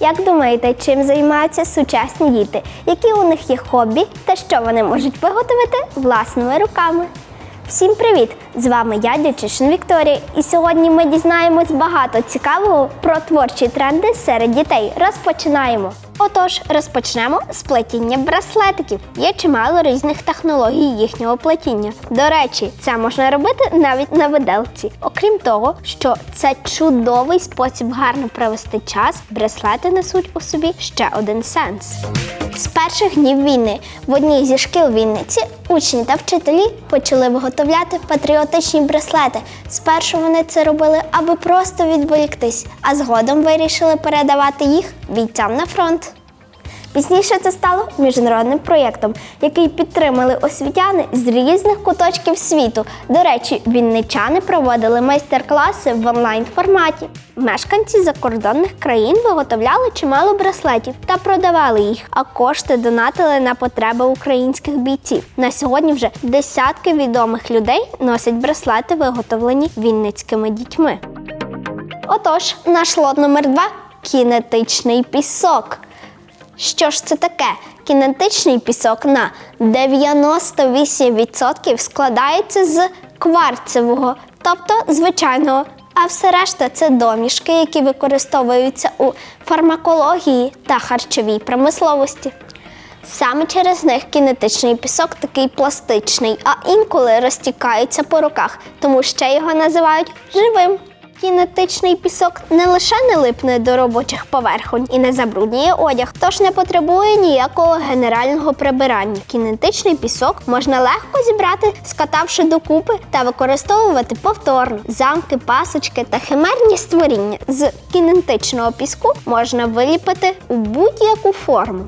Як думаєте, чим займаються сучасні діти? Які у них є хобі та що вони можуть виготовити власними руками? Всім привіт! З вами я, Дячишин Вікторія, і сьогодні ми дізнаємось багато цікавого про творчі тренди серед дітей. Розпочинаємо. Отож, розпочнемо з плетіння браслетиків. Є чимало різних технологій їхнього плетіння. До речі, це можна робити навіть на виделці. Окрім того, що це чудовий спосіб гарно провести час, браслети несуть у собі ще один сенс. З перших днів війни в одній зі шкіл Вінниці учні та вчителі почали виготовляти патріотичні браслети. Спершу вони це робили, аби просто відволіктись, а згодом вирішили передавати їх бійцям на фронт. Пізніше це стало міжнародним проєктом, який підтримали освітяни з різних куточків світу. До речі, вінничани проводили майстер-класи в онлайн форматі. Мешканці закордонних країн виготовляли чимало браслетів та продавали їх, а кошти донатили на потреби українських бійців. На сьогодні вже десятки відомих людей носять браслети, виготовлені вінницькими дітьми. Отож, наш лот номер два кінетичний пісок. Що ж це таке? Кінетичний пісок на 98% складається з кварцевого, тобто звичайного. А все решта це домішки, які використовуються у фармакології та харчовій промисловості. Саме через них кінетичний пісок такий пластичний, а інколи розтікається по руках, тому ще його називають живим. Кінетичний пісок не лише не липне до робочих поверхонь і не забруднює одяг, тож не потребує ніякого генерального прибирання. Кінетичний пісок можна легко зібрати, скатавши докупи та використовувати повторно. Замки, пасочки та химерні створіння з кінетичного піску можна виліпити у будь-яку форму.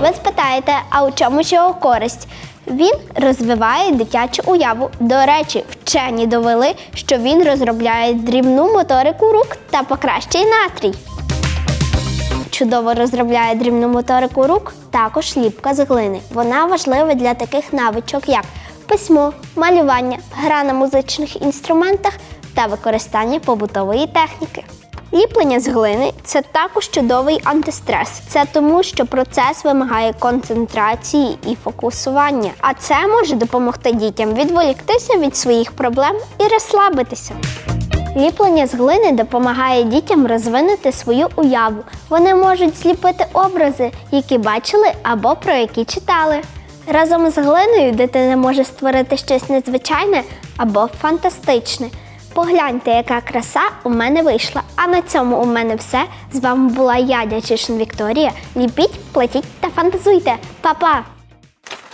Ви спитаєте, а у чому ж його користь? Він розвиває дитячу уяву. До речі, вчені довели, що він розробляє дрібну моторику рук та покращує настрій. Чудово розробляє дрібну моторику рук, також ліпка з глини. Вона важлива для таких навичок, як письмо, малювання, гра на музичних інструментах та використання побутової техніки. Ліплення з глини це також чудовий антистрес. Це тому, що процес вимагає концентрації і фокусування. А це може допомогти дітям відволіктися від своїх проблем і розслабитися. Ліплення з глини допомагає дітям розвинути свою уяву. Вони можуть зліпити образи, які бачили або про які читали. Разом з глиною дитина може створити щось незвичайне або фантастичне. Погляньте, яка краса у мене вийшла. А на цьому у мене все. З вами була я, Дячишин Вікторія. Ліпіть, платіть та фантазуйте. Па-па!